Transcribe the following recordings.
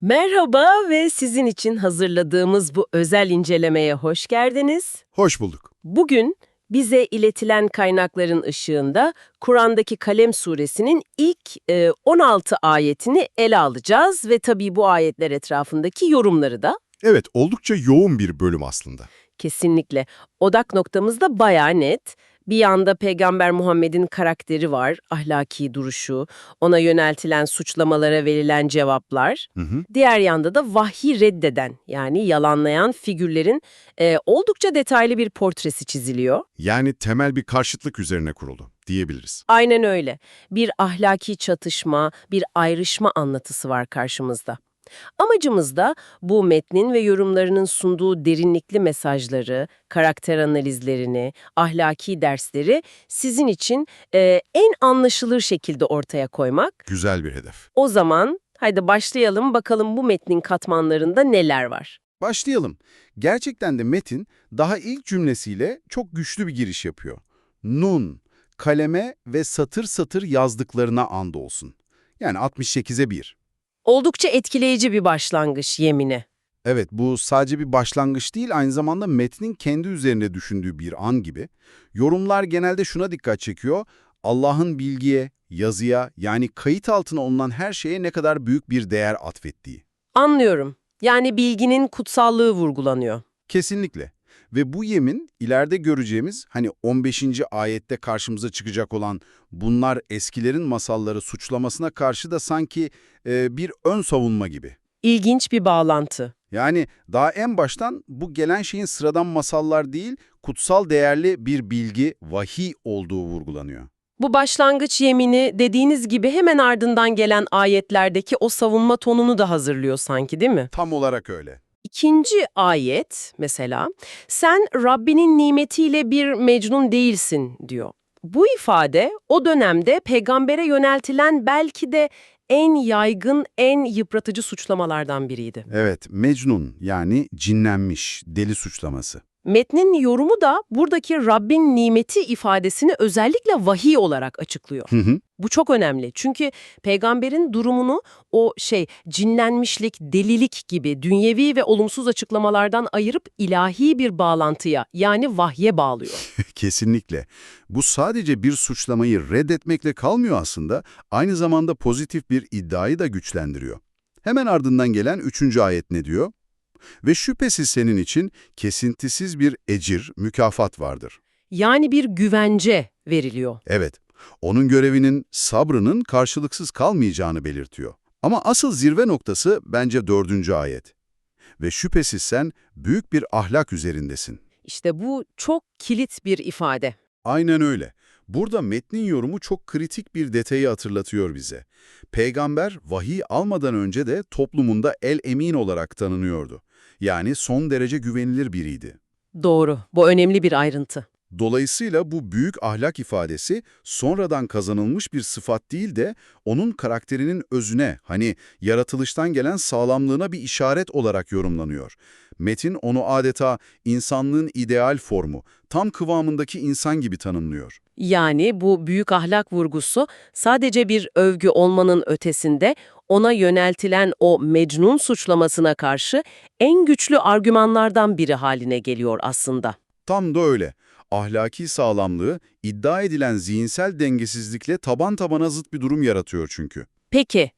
Merhaba ve sizin için hazırladığımız bu özel incelemeye hoş geldiniz. Hoş bulduk. Bugün bize iletilen kaynakların ışığında Kur'an'daki Kalem suresinin ilk e, 16 ayetini ele alacağız ve tabii bu ayetler etrafındaki yorumları da Evet, oldukça yoğun bir bölüm aslında. kesinlikle. Odak noktamız da bayağı net. Bir yanda Peygamber Muhammed'in karakteri var, ahlaki duruşu, ona yöneltilen suçlamalara verilen cevaplar. Hı hı. Diğer yanda da vahyi reddeden yani yalanlayan figürlerin e, oldukça detaylı bir portresi çiziliyor. Yani temel bir karşıtlık üzerine kurulu diyebiliriz. Aynen öyle. Bir ahlaki çatışma, bir ayrışma anlatısı var karşımızda. Amacımız da bu metnin ve yorumlarının sunduğu derinlikli mesajları, karakter analizlerini, ahlaki dersleri sizin için e, en anlaşılır şekilde ortaya koymak. Güzel bir hedef. O zaman haydi başlayalım bakalım bu metnin katmanlarında neler var. Başlayalım. Gerçekten de metin daha ilk cümlesiyle çok güçlü bir giriş yapıyor. Nun, kaleme ve satır satır yazdıklarına andolsun. Yani 68'e 1. Oldukça etkileyici bir başlangıç yemini. Evet bu sadece bir başlangıç değil aynı zamanda metnin kendi üzerine düşündüğü bir an gibi. Yorumlar genelde şuna dikkat çekiyor. Allah'ın bilgiye, yazıya yani kayıt altına olunan her şeye ne kadar büyük bir değer atfettiği. Anlıyorum. Yani bilginin kutsallığı vurgulanıyor. Kesinlikle. Ve bu yemin ileride göreceğimiz hani 15. ayette karşımıza çıkacak olan bunlar eskilerin masalları suçlamasına karşı da sanki e, bir ön savunma gibi. İlginç bir bağlantı. Yani daha en baştan bu gelen şeyin sıradan masallar değil, kutsal değerli bir bilgi, vahiy olduğu vurgulanıyor. Bu başlangıç yemini dediğiniz gibi hemen ardından gelen ayetlerdeki o savunma tonunu da hazırlıyor sanki değil mi? Tam olarak öyle. İkinci ayet mesela, sen Rabbinin nimetiyle bir mecnun değilsin diyor. Bu ifade o dönemde peygambere yöneltilen belki de en yaygın, en yıpratıcı suçlamalardan biriydi. Evet, Mecnun yani cinlenmiş, deli suçlaması. Metnin yorumu da buradaki Rabbin nimeti ifadesini özellikle vahiy olarak açıklıyor. Hı hı. Bu çok önemli çünkü peygamberin durumunu o şey cinlenmişlik, delilik gibi dünyevi ve olumsuz açıklamalardan ayırıp ilahi bir bağlantıya yani vahye bağlıyor. Kesinlikle. Bu sadece bir suçlamayı reddetmekle kalmıyor aslında, aynı zamanda pozitif bir iddiayı da güçlendiriyor. Hemen ardından gelen üçüncü ayet ne diyor? Ve şüphesiz senin için kesintisiz bir ecir, mükafat vardır. Yani bir güvence veriliyor. Evet, onun görevinin, sabrının karşılıksız kalmayacağını belirtiyor. Ama asıl zirve noktası bence dördüncü ayet. Ve şüphesiz sen büyük bir ahlak üzerindesin. İşte bu çok kilit bir ifade. Aynen öyle. Burada metnin yorumu çok kritik bir detayı hatırlatıyor bize. Peygamber vahiy almadan önce de toplumunda el emin olarak tanınıyordu. Yani son derece güvenilir biriydi. Doğru, bu önemli bir ayrıntı. Dolayısıyla bu büyük ahlak ifadesi sonradan kazanılmış bir sıfat değil de onun karakterinin özüne, hani yaratılıştan gelen sağlamlığına bir işaret olarak yorumlanıyor. Metin onu adeta insanlığın ideal formu, tam kıvamındaki insan gibi tanımlıyor. Yani bu büyük ahlak vurgusu sadece bir övgü olmanın ötesinde ona yöneltilen o mecnun suçlamasına karşı en güçlü argümanlardan biri haline geliyor aslında. Tam da öyle. Ahlaki sağlamlığı iddia edilen zihinsel dengesizlikle taban tabana zıt bir durum yaratıyor çünkü. Peki,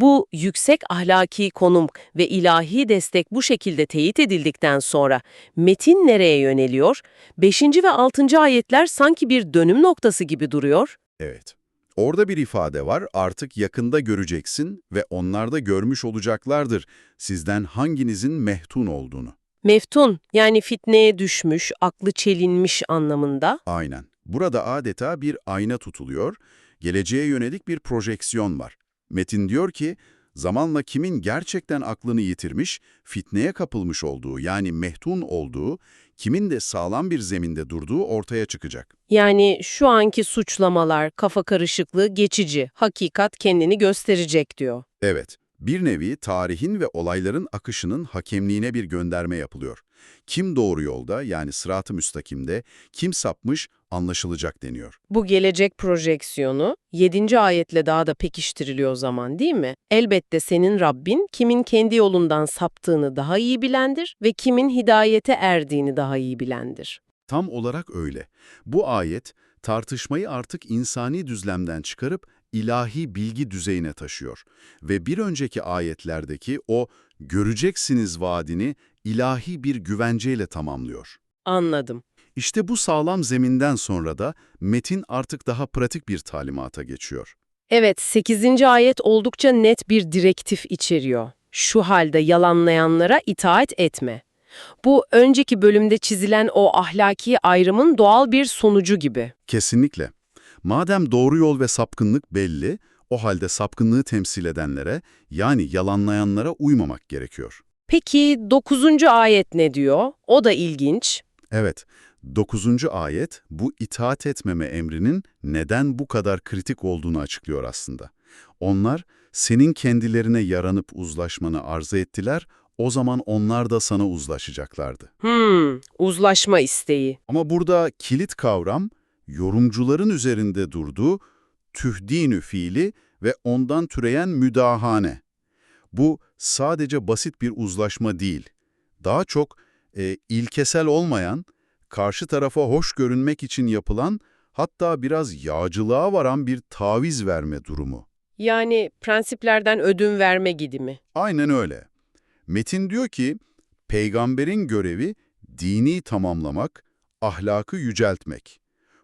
bu yüksek ahlaki konum ve ilahi destek bu şekilde teyit edildikten sonra metin nereye yöneliyor? 5. ve 6. ayetler sanki bir dönüm noktası gibi duruyor. Evet. Orada bir ifade var, artık yakında göreceksin ve onlar da görmüş olacaklardır sizden hanginizin mehtun olduğunu. Meftun yani fitneye düşmüş, aklı çelinmiş anlamında. Aynen. Burada adeta bir ayna tutuluyor, geleceğe yönelik bir projeksiyon var. Metin diyor ki, zamanla kimin gerçekten aklını yitirmiş, fitneye kapılmış olduğu yani mehtun olduğu, kimin de sağlam bir zeminde durduğu ortaya çıkacak. Yani şu anki suçlamalar, kafa karışıklığı geçici, hakikat kendini gösterecek diyor. Evet, bir nevi tarihin ve olayların akışının hakemliğine bir gönderme yapılıyor. Kim doğru yolda yani sırat-ı müstakimde, kim sapmış anlaşılacak deniyor. Bu gelecek projeksiyonu 7. ayetle daha da pekiştiriliyor o zaman değil mi? Elbette senin Rabbin kimin kendi yolundan saptığını daha iyi bilendir ve kimin hidayete erdiğini daha iyi bilendir. Tam olarak öyle. Bu ayet tartışmayı artık insani düzlemden çıkarıp ilahi bilgi düzeyine taşıyor ve bir önceki ayetlerdeki o göreceksiniz vaadini ilahi bir güvenceyle tamamlıyor. Anladım. İşte bu sağlam zeminden sonra da metin artık daha pratik bir talimata geçiyor. Evet, 8. ayet oldukça net bir direktif içeriyor. Şu halde yalanlayanlara itaat etme. Bu önceki bölümde çizilen o ahlaki ayrımın doğal bir sonucu gibi. Kesinlikle. Madem doğru yol ve sapkınlık belli, o halde sapkınlığı temsil edenlere, yani yalanlayanlara uymamak gerekiyor. Peki 9. ayet ne diyor? O da ilginç. Evet, 9. ayet bu itaat etmeme emrinin neden bu kadar kritik olduğunu açıklıyor aslında. Onlar, senin kendilerine yaranıp uzlaşmanı arzu ettiler, o zaman onlar da sana uzlaşacaklardı. Hmm, uzlaşma isteği. Ama burada kilit kavram, yorumcuların üzerinde durduğu tühdinü fiili ve ondan türeyen müdahane. Bu sadece basit bir uzlaşma değil. Daha çok e, ilkesel olmayan, karşı tarafa hoş görünmek için yapılan, hatta biraz yağcılığa varan bir taviz verme durumu. Yani prensiplerden ödün verme gibi mi? Aynen öyle. Metin diyor ki, peygamberin görevi dini tamamlamak, ahlakı yüceltmek.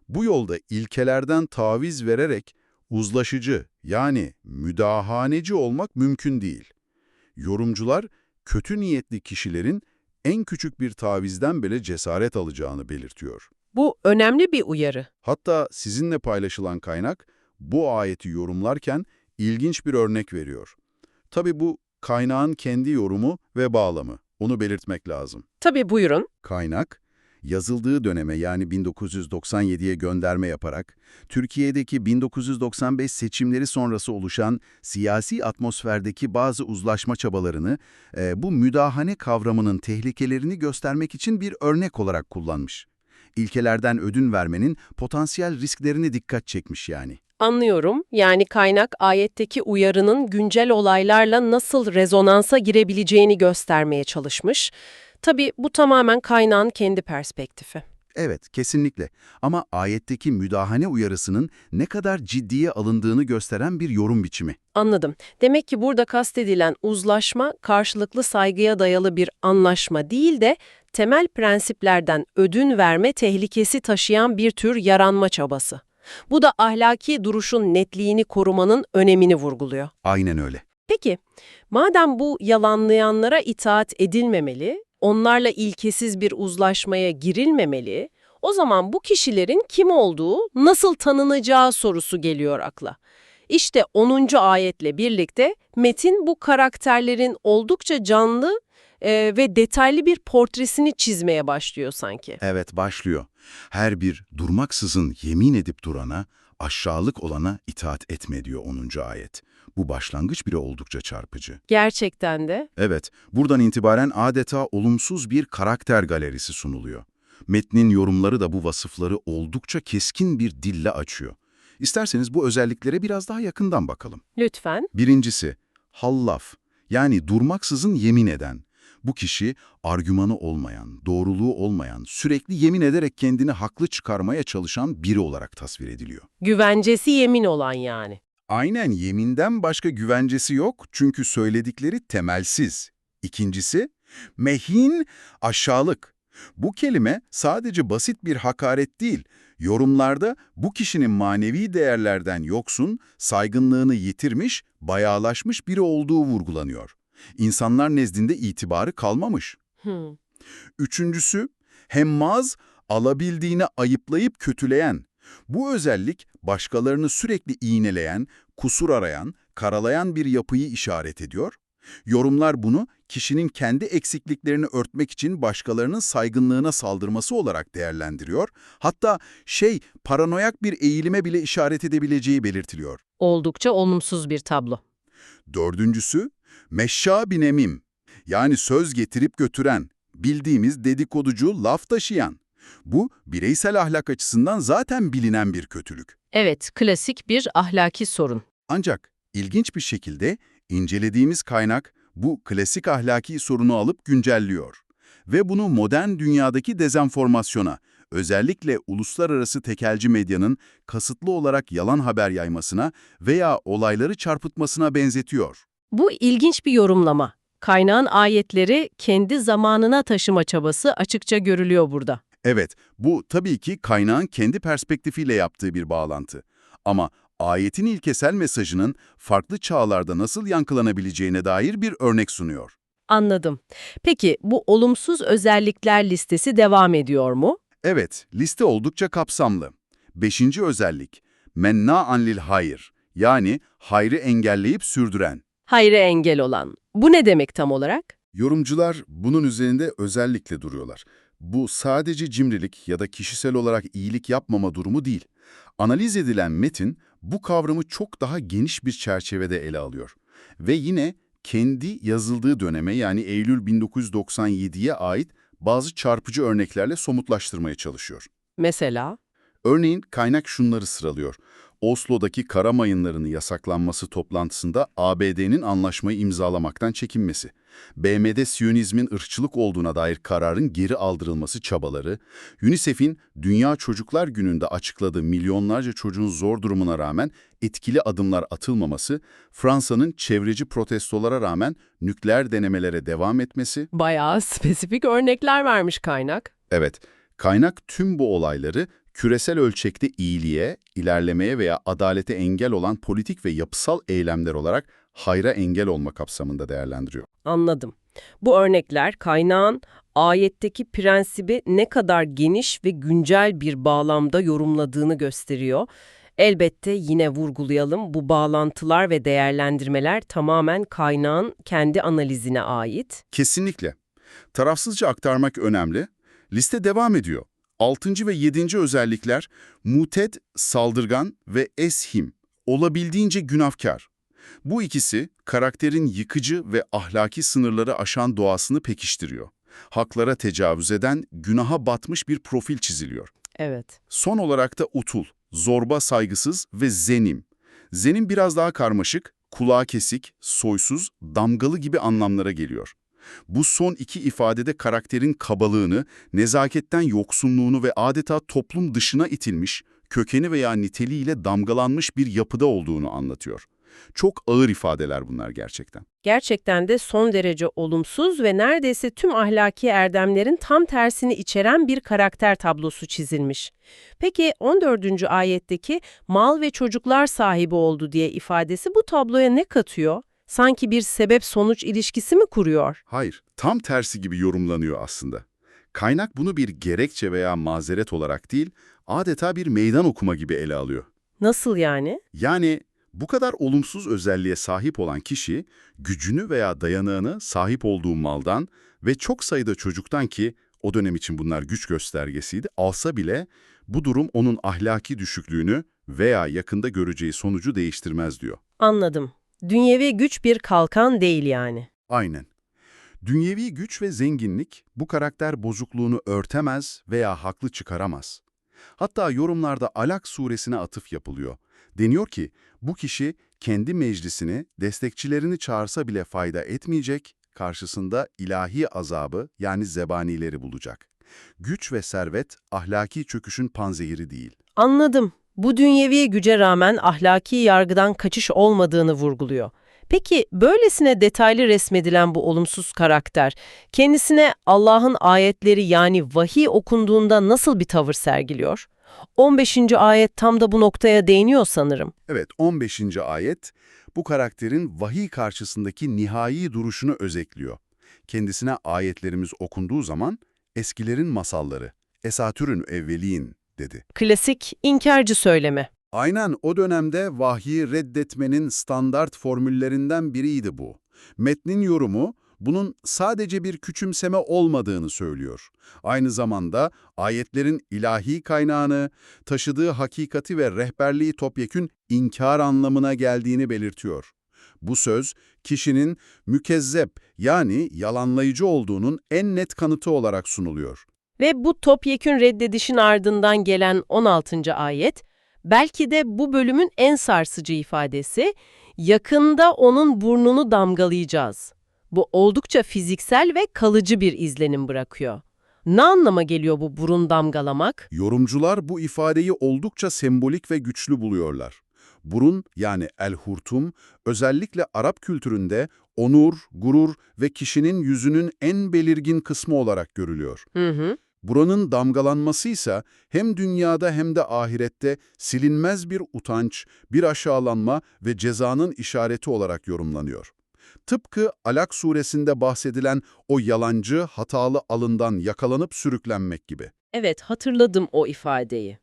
Bu yolda ilkelerden taviz vererek uzlaşıcı yani müdahaneci olmak mümkün değil. Yorumcular, kötü niyetli kişilerin en küçük bir tavizden bile cesaret alacağını belirtiyor. Bu önemli bir uyarı. Hatta sizinle paylaşılan kaynak bu ayeti yorumlarken ilginç bir örnek veriyor. Tabi bu kaynağın kendi yorumu ve bağlamı. Onu belirtmek lazım. Tabii buyurun. Kaynak, yazıldığı döneme yani 1997'ye gönderme yaparak, Türkiye'deki 1995 seçimleri sonrası oluşan siyasi atmosferdeki bazı uzlaşma çabalarını, e, bu müdahane kavramının tehlikelerini göstermek için bir örnek olarak kullanmış. İlkelerden ödün vermenin potansiyel risklerini dikkat çekmiş yani. Anlıyorum. Yani kaynak ayetteki uyarının güncel olaylarla nasıl rezonansa girebileceğini göstermeye çalışmış. Tabii bu tamamen kaynağın kendi perspektifi. Evet, kesinlikle. Ama ayetteki müdahane uyarısının ne kadar ciddiye alındığını gösteren bir yorum biçimi. Anladım. Demek ki burada kastedilen uzlaşma karşılıklı saygıya dayalı bir anlaşma değil de temel prensiplerden ödün verme tehlikesi taşıyan bir tür yaranma çabası. Bu da ahlaki duruşun netliğini korumanın önemini vurguluyor. Aynen öyle. Peki, madem bu yalanlayanlara itaat edilmemeli, onlarla ilkesiz bir uzlaşmaya girilmemeli, o zaman bu kişilerin kim olduğu, nasıl tanınacağı sorusu geliyor akla. İşte 10. ayetle birlikte metin bu karakterlerin oldukça canlı e, ve detaylı bir portresini çizmeye başlıyor sanki. Evet, başlıyor. Her bir durmaksızın yemin edip durana, aşağılık olana itaat etme diyor 10. ayet. Bu başlangıç bile oldukça çarpıcı. Gerçekten de Evet, buradan itibaren adeta olumsuz bir karakter galerisi sunuluyor. Metnin yorumları da bu vasıfları oldukça keskin bir dille açıyor. İsterseniz bu özelliklere biraz daha yakından bakalım. lütfen. Birincisi, hallaf, yani durmaksızın yemin eden. Bu kişi argümanı olmayan, doğruluğu olmayan, sürekli yemin ederek kendini haklı çıkarmaya çalışan biri olarak tasvir ediliyor. Güvencesi yemin olan yani. Aynen yeminden başka güvencesi yok çünkü söyledikleri temelsiz. İkincisi, mehin, aşağılık. Bu kelime sadece basit bir hakaret değil, yorumlarda bu kişinin manevi değerlerden yoksun, saygınlığını yitirmiş, bayağılaşmış biri olduğu vurgulanıyor. İnsanlar nezdinde itibarı kalmamış. Hmm. Üçüncüsü, hemmaz, alabildiğini ayıplayıp kötüleyen. Bu özellik başkalarını sürekli iğneleyen, kusur arayan, karalayan bir yapıyı işaret ediyor. Yorumlar bunu kişinin kendi eksikliklerini örtmek için başkalarının saygınlığına saldırması olarak değerlendiriyor. Hatta şey paranoyak bir eğilime bile işaret edebileceği belirtiliyor. Oldukça olumsuz bir tablo. Dördüncüsü, meşşâ binemim yani söz getirip götüren, bildiğimiz dedikoducu, laf taşıyan. Bu, bireysel ahlak açısından zaten bilinen bir kötülük. Evet, klasik bir ahlaki sorun. Ancak ilginç bir şekilde incelediğimiz kaynak bu klasik ahlaki sorunu alıp güncelliyor. Ve bunu modern dünyadaki dezenformasyona, özellikle uluslararası tekelci medyanın kasıtlı olarak yalan haber yaymasına veya olayları çarpıtmasına benzetiyor. Bu ilginç bir yorumlama. Kaynağın ayetleri kendi zamanına taşıma çabası açıkça görülüyor burada. Evet, bu tabii ki kaynağın kendi perspektifiyle yaptığı bir bağlantı. Ama ayetin ilkesel mesajının farklı çağlarda nasıl yankılanabileceğine dair bir örnek sunuyor. Anladım. Peki bu olumsuz özellikler listesi devam ediyor mu? Evet, liste oldukça kapsamlı. Beşinci özellik, menna'an lil hayır, yani hayrı engelleyip sürdüren. Hayra engel olan. Bu ne demek tam olarak? Yorumcular bunun üzerinde özellikle duruyorlar. Bu sadece cimrilik ya da kişisel olarak iyilik yapmama durumu değil. Analiz edilen metin bu kavramı çok daha geniş bir çerçevede ele alıyor. Ve yine kendi yazıldığı döneme yani Eylül 1997'ye ait bazı çarpıcı örneklerle somutlaştırmaya çalışıyor. Mesela? Örneğin kaynak şunları sıralıyor. Oslo'daki kara mayınlarının yasaklanması toplantısında ABD'nin anlaşmayı imzalamaktan çekinmesi, BM'de Siyonizmin ırkçılık olduğuna dair kararın geri aldırılması çabaları, UNICEF'in Dünya Çocuklar Günü'nde açıkladığı milyonlarca çocuğun zor durumuna rağmen etkili adımlar atılmaması, Fransa'nın çevreci protestolara rağmen nükleer denemelere devam etmesi, Bayağı spesifik örnekler vermiş kaynak. Evet, kaynak tüm bu olayları küresel ölçekte iyiliğe, ilerlemeye veya adalete engel olan politik ve yapısal eylemler olarak hayra engel olma kapsamında değerlendiriyor. Anladım. Bu örnekler kaynağın ayetteki prensibi ne kadar geniş ve güncel bir bağlamda yorumladığını gösteriyor. Elbette yine vurgulayalım bu bağlantılar ve değerlendirmeler tamamen kaynağın kendi analizine ait. Kesinlikle. Tarafsızca aktarmak önemli. Liste devam ediyor. Altıncı ve yedinci özellikler muted, saldırgan ve eshim, olabildiğince günahkar. Bu ikisi karakterin yıkıcı ve ahlaki sınırları aşan doğasını pekiştiriyor. Haklara tecavüz eden, günaha batmış bir profil çiziliyor. Evet. Son olarak da utul, zorba saygısız ve zenim. Zenim biraz daha karmaşık, kulağa kesik, soysuz, damgalı gibi anlamlara geliyor. Bu son iki ifadede karakterin kabalığını, nezaketten yoksunluğunu ve adeta toplum dışına itilmiş, kökeni veya niteliğiyle damgalanmış bir yapıda olduğunu anlatıyor. Çok ağır ifadeler bunlar gerçekten. Gerçekten de son derece olumsuz ve neredeyse tüm ahlaki erdemlerin tam tersini içeren bir karakter tablosu çizilmiş. Peki 14. ayetteki mal ve çocuklar sahibi oldu diye ifadesi bu tabloya ne katıyor? Sanki bir sebep-sonuç ilişkisi mi kuruyor? Hayır, tam tersi gibi yorumlanıyor aslında. Kaynak bunu bir gerekçe veya mazeret olarak değil, adeta bir meydan okuma gibi ele alıyor. Nasıl yani? Yani bu kadar olumsuz özelliğe sahip olan kişi, gücünü veya dayanığını sahip olduğu maldan ve çok sayıda çocuktan ki o dönem için bunlar güç göstergesiydi, alsa bile bu durum onun ahlaki düşüklüğünü veya yakında göreceği sonucu değiştirmez diyor. Anladım. Dünyevi güç bir kalkan değil yani. Aynen. Dünyevi güç ve zenginlik bu karakter bozukluğunu örtemez veya haklı çıkaramaz. Hatta yorumlarda Alak suresine atıf yapılıyor. Deniyor ki bu kişi kendi meclisini, destekçilerini çağırsa bile fayda etmeyecek, karşısında ilahi azabı yani zebanileri bulacak. Güç ve servet ahlaki çöküşün panzehiri değil. Anladım. Bu dünyevi güce rağmen ahlaki yargıdan kaçış olmadığını vurguluyor. Peki böylesine detaylı resmedilen bu olumsuz karakter, kendisine Allah'ın ayetleri yani vahiy okunduğunda nasıl bir tavır sergiliyor? 15. ayet tam da bu noktaya değiniyor sanırım. Evet 15. ayet bu karakterin vahiy karşısındaki nihai duruşunu özetliyor. Kendisine ayetlerimiz okunduğu zaman eskilerin masalları, esatürün evveliğin dedi. Klasik inkarcı söyleme. Aynen o dönemde vahyi reddetmenin standart formüllerinden biriydi bu. Metnin yorumu bunun sadece bir küçümseme olmadığını söylüyor. Aynı zamanda ayetlerin ilahi kaynağını, taşıdığı hakikati ve rehberliği topyekün inkar anlamına geldiğini belirtiyor. Bu söz, kişinin mükezzep yani yalanlayıcı olduğunun en net kanıtı olarak sunuluyor. Ve bu topyekün reddedişin ardından gelen 16. ayet, belki de bu bölümün en sarsıcı ifadesi, yakında onun burnunu damgalayacağız. Bu oldukça fiziksel ve kalıcı bir izlenim bırakıyor. Ne anlama geliyor bu burun damgalamak? Yorumcular bu ifadeyi oldukça sembolik ve güçlü buluyorlar. Burun yani el-hurtum özellikle Arap kültüründe onur, gurur ve kişinin yüzünün en belirgin kısmı olarak görülüyor. Hı hı. Buranın damgalanması ise hem dünyada hem de ahirette silinmez bir utanç, bir aşağılanma ve cezanın işareti olarak yorumlanıyor. Tıpkı Alak suresinde bahsedilen o yalancı, hatalı alından yakalanıp sürüklenmek gibi. Evet, hatırladım o ifadeyi.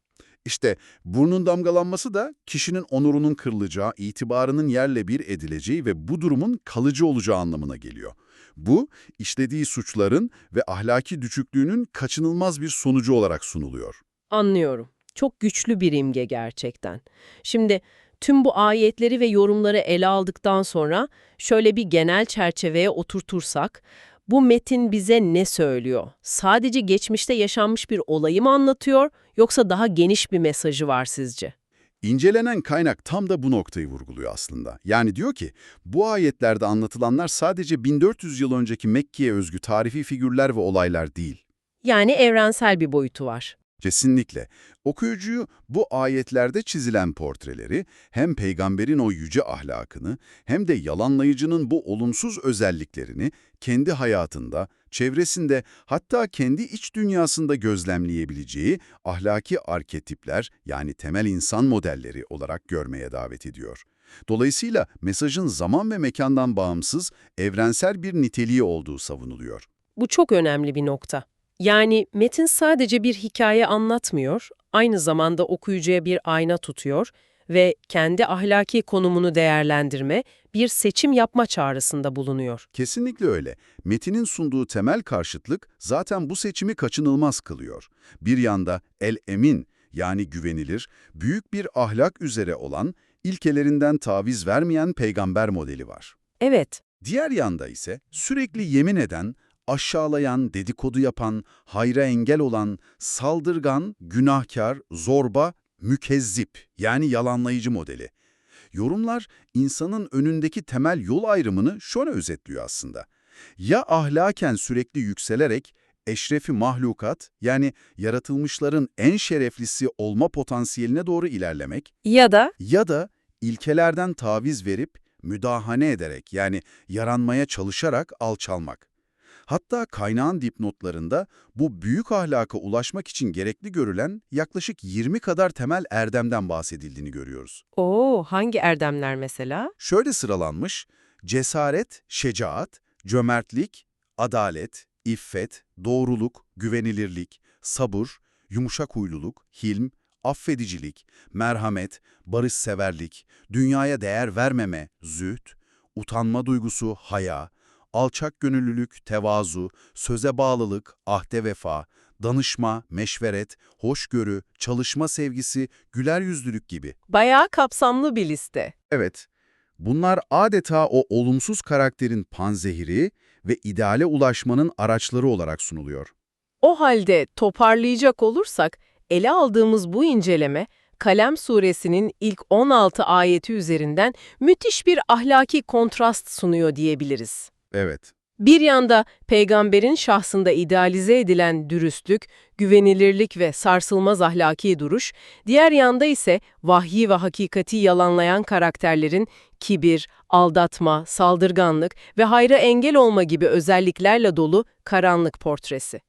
İşte burnun damgalanması da kişinin onurunun kırılacağı, itibarının yerle bir edileceği ve bu durumun kalıcı olacağı anlamına geliyor. Bu, işlediği suçların ve ahlaki düşüklüğünün kaçınılmaz bir sonucu olarak sunuluyor. Anlıyorum. Çok güçlü bir imge gerçekten. Şimdi tüm bu ayetleri ve yorumları ele aldıktan sonra şöyle bir genel çerçeveye oturtursak, bu metin bize ne söylüyor? Sadece geçmişte yaşanmış bir olayı mı anlatıyor yoksa daha geniş bir mesajı var sizce? İncelenen kaynak tam da bu noktayı vurguluyor aslında. Yani diyor ki, bu ayetlerde anlatılanlar sadece 1400 yıl önceki Mekke'ye özgü tarihi figürler ve olaylar değil. Yani evrensel bir boyutu var. Kesinlikle. Okuyucuyu bu ayetlerde çizilen portreleri hem peygamberin o yüce ahlakını hem de yalanlayıcının bu olumsuz özelliklerini kendi hayatında, çevresinde hatta kendi iç dünyasında gözlemleyebileceği ahlaki arketipler yani temel insan modelleri olarak görmeye davet ediyor. Dolayısıyla mesajın zaman ve mekandan bağımsız, evrensel bir niteliği olduğu savunuluyor. Bu çok önemli bir nokta. Yani metin sadece bir hikaye anlatmıyor, aynı zamanda okuyucuya bir ayna tutuyor ve kendi ahlaki konumunu değerlendirme, bir seçim yapma çağrısında bulunuyor. Kesinlikle öyle. Metinin sunduğu temel karşıtlık zaten bu seçimi kaçınılmaz kılıyor. Bir yanda el-emin yani güvenilir, büyük bir ahlak üzere olan, ilkelerinden taviz vermeyen peygamber modeli var. Evet, Diğer yanda ise sürekli yemin eden, aşağılayan, dedikodu yapan, hayra engel olan, saldırgan, günahkar, zorba, mükezzip yani yalanlayıcı modeli. Yorumlar insanın önündeki temel yol ayrımını şöyle özetliyor aslında. Ya ahlaken sürekli yükselerek eşrefi mahlukat yani yaratılmışların en şereflisi olma potansiyeline doğru ilerlemek ya da ya da ilkelerden taviz verip müdahale ederek yani yaranmaya çalışarak alçalmak. Hatta kaynağın dipnotlarında bu büyük ahlaka ulaşmak için gerekli görülen yaklaşık 20 kadar temel erdemden bahsedildiğini görüyoruz. o hangi erdemler mesela? Şöyle sıralanmış, cesaret, şecaat, cömertlik, adalet, iffet, doğruluk, güvenilirlik, sabır, yumuşak huyluluk, hilm, affedicilik, merhamet, barışseverlik, dünyaya değer vermeme, zühd, utanma duygusu, haya, alçak gönüllülük, tevazu, söze bağlılık, ahde vefa, danışma, meşveret, hoşgörü, çalışma sevgisi, güler yüzlülük gibi. Bayağı kapsamlı bir liste. Evet, bunlar adeta o olumsuz karakterin panzehiri ve ideale ulaşmanın araçları olarak sunuluyor. O halde toparlayacak olursak, ele aldığımız bu inceleme, Kalem suresinin ilk 16 ayeti üzerinden müthiş bir ahlaki kontrast sunuyor diyebiliriz. Evet, Bir yanda peygamberin şahsında idealize edilen dürüstlük, güvenilirlik ve sarsılmaz ahlaki duruş, diğer yanda ise vahyi ve hakikati yalanlayan karakterlerin kibir, aldatma, saldırganlık ve hayra engel olma gibi özelliklerle dolu karanlık portresi.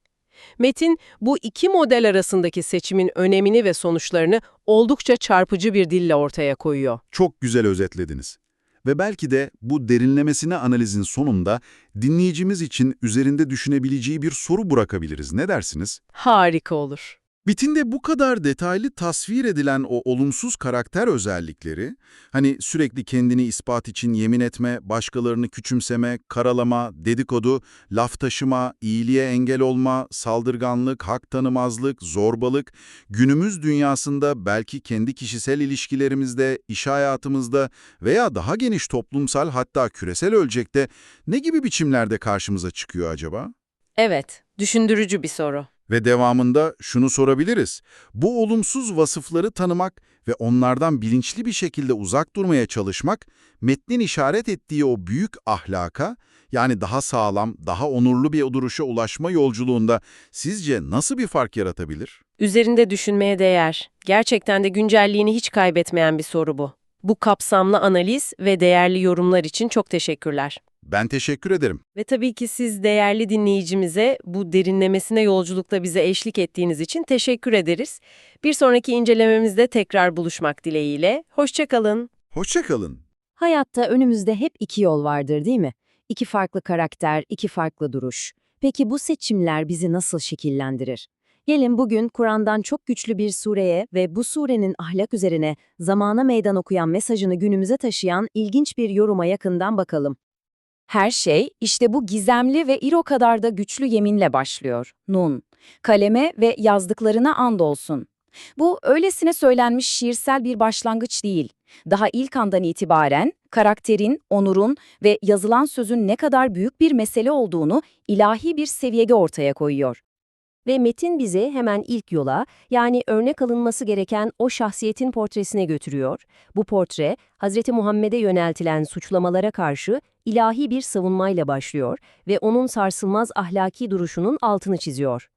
Metin, bu iki model arasındaki seçimin önemini ve sonuçlarını oldukça çarpıcı bir dille ortaya koyuyor. çok güzel özetlediniz. Ve belki de bu derinlemesine analizin sonunda dinleyicimiz için üzerinde düşünebileceği bir soru bırakabiliriz. Ne dersiniz? Harika olur. Bitinde bu kadar detaylı tasvir edilen o olumsuz karakter özellikleri, hani sürekli kendini ispat için yemin etme, başkalarını küçümseme, karalama, dedikodu, laf taşıma, iyiliğe engel olma, saldırganlık, hak tanımazlık, zorbalık, günümüz dünyasında belki kendi kişisel ilişkilerimizde, iş hayatımızda veya daha geniş toplumsal hatta küresel ölçekte ne gibi biçimlerde karşımıza çıkıyor acaba? Evet, düşündürücü bir soru. Ve devamında şunu sorabiliriz. Bu olumsuz vasıfları tanımak ve onlardan bilinçli bir şekilde uzak durmaya çalışmak, metnin işaret ettiği o büyük ahlaka, yani daha sağlam, daha onurlu bir duruşa ulaşma yolculuğunda sizce nasıl bir fark yaratabilir? Üzerinde düşünmeye değer. Gerçekten de güncelliğini hiç kaybetmeyen bir soru bu. Bu kapsamlı analiz ve değerli yorumlar için çok teşekkürler. Ben teşekkür ederim. Ve tabii ki siz değerli dinleyicimize bu derinlemesine yolculukta bize eşlik ettiğiniz için teşekkür ederiz. Bir sonraki incelememizde tekrar buluşmak dileğiyle. Hoşçakalın. Hoşçakalın. Hayatta önümüzde hep iki yol vardır değil mi? İki farklı karakter, iki farklı duruş. Peki bu seçimler bizi nasıl şekillendirir? Gelin bugün Kur'an'dan çok güçlü bir sureye ve bu surenin ahlak üzerine zamana meydan okuyan mesajını günümüze taşıyan ilginç bir yoruma yakından bakalım. Her şey işte bu gizemli ve ir o kadar da güçlü yeminle başlıyor. Nun, kaleme ve yazdıklarına andolsun. Bu öylesine söylenmiş şiirsel bir başlangıç değil. Daha ilk andan itibaren karakterin, onurun ve yazılan sözün ne kadar büyük bir mesele olduğunu ilahi bir seviyede ortaya koyuyor. Ve metin bizi hemen ilk yola, yani örnek alınması gereken o şahsiyetin portresine götürüyor. Bu portre, Hz. Muhammed'e yöneltilen suçlamalara karşı ilahi bir savunmayla başlıyor ve onun sarsılmaz ahlaki duruşunun altını çiziyor.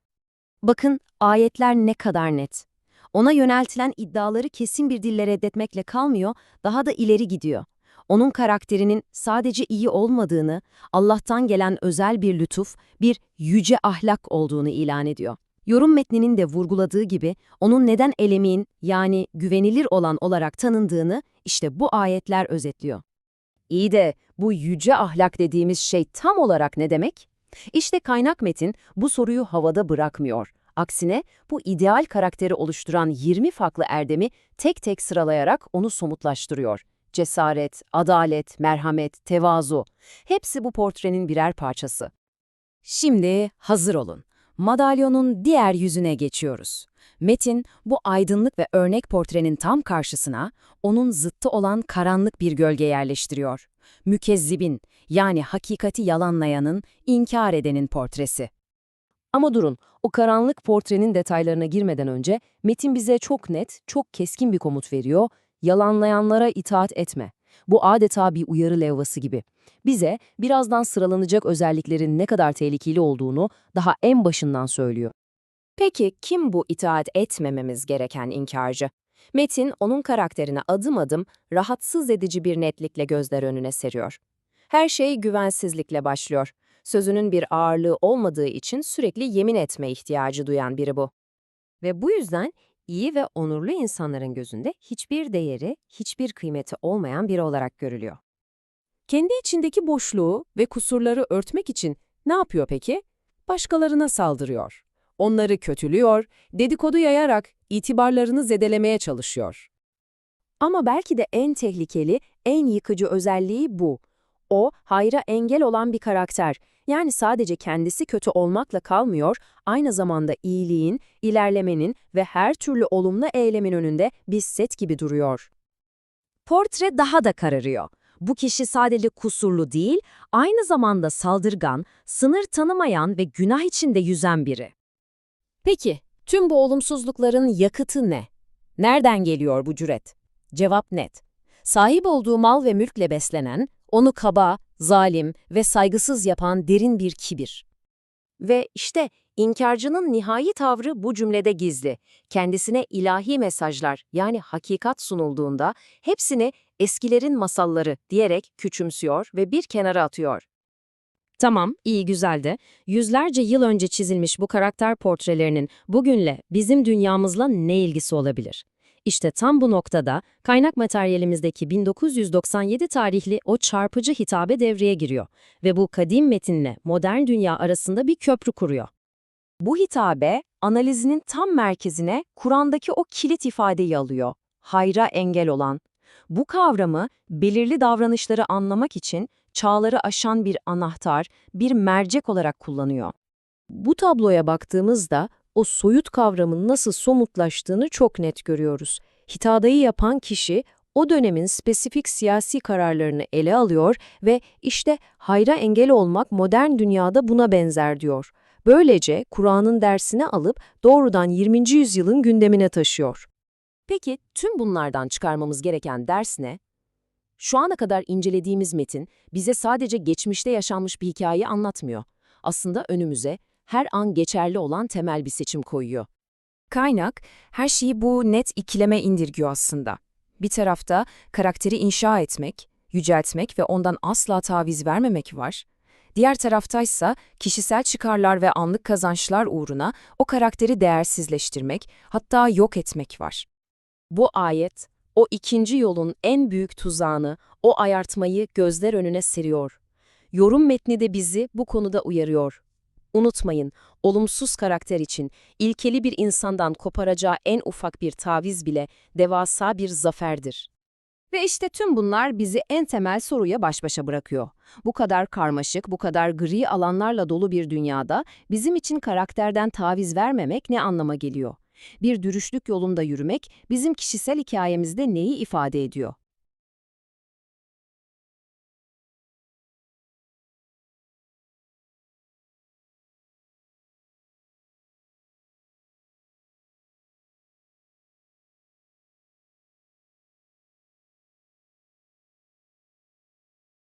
Bakın, ayetler ne kadar net. Ona yöneltilen iddiaları kesin bir dille reddetmekle kalmıyor, daha da ileri gidiyor. Onun karakterinin sadece iyi olmadığını, Allah'tan gelen özel bir lütuf, bir yüce ahlak olduğunu ilan ediyor. Yorum metninin de vurguladığı gibi onun neden elemin yani güvenilir olan olarak tanındığını işte bu ayetler özetliyor. İyi de bu yüce ahlak dediğimiz şey tam olarak ne demek? İşte kaynak metin bu soruyu havada bırakmıyor. Aksine bu ideal karakteri oluşturan 20 farklı erdemi tek tek sıralayarak onu somutlaştırıyor. Cesaret, adalet, merhamet, tevazu hepsi bu portrenin birer parçası. Şimdi hazır olun. Madalyonun diğer yüzüne geçiyoruz. Metin, bu aydınlık ve örnek portrenin tam karşısına, onun zıttı olan karanlık bir gölge yerleştiriyor. Mükezzibin, yani hakikati yalanlayanın, inkar edenin portresi. Ama durun, o karanlık portrenin detaylarına girmeden önce metin bize çok net, çok keskin bir komut veriyor. Yalanlayanlara itaat etme. Bu adeta bir uyarı levhası gibi. Bize birazdan sıralanacak özelliklerin ne kadar tehlikeli olduğunu daha en başından söylüyor. Peki kim bu itaat etmememiz gereken inkarcı? Metin onun karakterine adım adım rahatsız edici bir netlikle gözler önüne seriyor. Her şey güvensizlikle başlıyor. Sözünün bir ağırlığı olmadığı için sürekli yemin etme ihtiyacı duyan biri bu. Ve bu yüzden iyi ve onurlu insanların gözünde hiçbir değeri, hiçbir kıymeti olmayan biri olarak görülüyor. Kendi içindeki boşluğu ve kusurları örtmek için ne yapıyor peki? Başkalarına saldırıyor. Onları kötülüyor, dedikodu yayarak itibarlarını zedelemeye çalışıyor. Ama belki de en tehlikeli, en yıkıcı özelliği bu. O, hayra engel olan bir karakter. Yani sadece kendisi kötü olmakla kalmıyor, aynı zamanda iyiliğin, ilerlemenin ve her türlü olumlu eylemin önünde bir set gibi duruyor. Portre daha da kararıyor. Bu kişi sadece kusurlu değil, aynı zamanda saldırgan, sınır tanımayan ve günah içinde yüzen biri. Peki, tüm bu olumsuzlukların yakıtı ne? Nereden geliyor bu cüret? Cevap net. Sahip olduğu mal ve mülkle beslenen, onu kaba, zalim ve saygısız yapan derin bir kibir. Ve işte inkarcının nihai tavrı bu cümlede gizli. Kendisine ilahi mesajlar yani hakikat sunulduğunda hepsini eskilerin masalları diyerek küçümsüyor ve bir kenara atıyor. Tamam, iyi güzel de yüzlerce yıl önce çizilmiş bu karakter portrelerinin bugünle bizim dünyamızla ne ilgisi olabilir? İşte tam bu noktada kaynak materyalimizdeki 1997 tarihli o çarpıcı hitabe devreye giriyor ve bu kadim metinle modern dünya arasında bir köprü kuruyor. Bu hitabe analizinin tam merkezine Kur'an'daki o kilit ifadeyi alıyor. Hayra engel olan. Bu kavramı belirli davranışları anlamak için çağları aşan bir anahtar, bir mercek olarak kullanıyor. Bu tabloya baktığımızda o soyut kavramın nasıl somutlaştığını çok net görüyoruz. Hitadayı yapan kişi o dönemin spesifik siyasi kararlarını ele alıyor ve işte hayra engel olmak modern dünyada buna benzer diyor. Böylece Kur'an'ın dersini alıp doğrudan 20. yüzyılın gündemine taşıyor. Peki tüm bunlardan çıkarmamız gereken ders ne? Şu ana kadar incelediğimiz metin bize sadece geçmişte yaşanmış bir hikaye anlatmıyor. Aslında önümüze her an geçerli olan temel bir seçim koyuyor. Kaynak, her şeyi bu net ikileme indirgiyor aslında. Bir tarafta karakteri inşa etmek, yüceltmek ve ondan asla taviz vermemek var. Diğer taraftaysa kişisel çıkarlar ve anlık kazançlar uğruna o karakteri değersizleştirmek, hatta yok etmek var. Bu ayet, o ikinci yolun en büyük tuzağını, o ayartmayı gözler önüne seriyor. Yorum metni de bizi bu konuda uyarıyor. Unutmayın, olumsuz karakter için ilkeli bir insandan koparacağı en ufak bir taviz bile devasa bir zaferdir. Ve işte tüm bunlar bizi en temel soruya baş başa bırakıyor. Bu kadar karmaşık, bu kadar gri alanlarla dolu bir dünyada bizim için karakterden taviz vermemek ne anlama geliyor? Bir dürüşlük yolunda yürümek bizim kişisel hikayemizde neyi ifade ediyor?